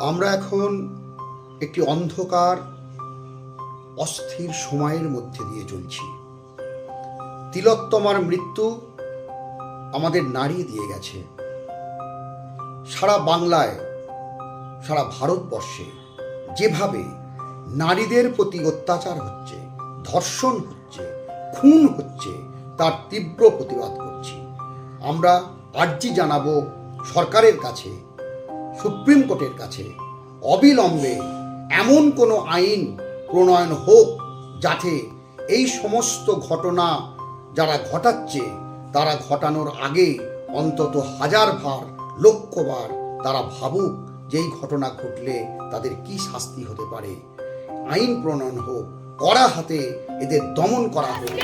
আমরা এখন একটি অন্ধকার, অস্থির সময়ের মধ্যে দিয়ে চলছি। তিলোত্তমার মৃত্যু আমাদের নাড়িয়ে দিয়ে গেছে। সারা বাংলায়, সারা ভারতবর্ষে যেভাবে নারীদের প্রতি অত্যাচার হচ্ছে, ধর্ষণ হচ্ছে, খুন হচ্ছে, তার তীব্র প্রতিবাদ করছি। আমরা আর্জি জানাব সরকারের কাছে সুপ্রিম কোর্টের কাছে অবিলম্বে এমন কোনো আইন প্রণয়ন হোক যাতে এই সমস্ত ঘটনা যারা ঘটাচ্ছে, তারা ঘটানোর আগে অন্তত হাজার ভার লক্ষবার তারা ভাবুক যেই ঘটনা ঘটলে তাদের কি শাস্তি হতে পারে। আইন প্রণয়ন হোক, কড়া হাতে এদের দমন করা হোক।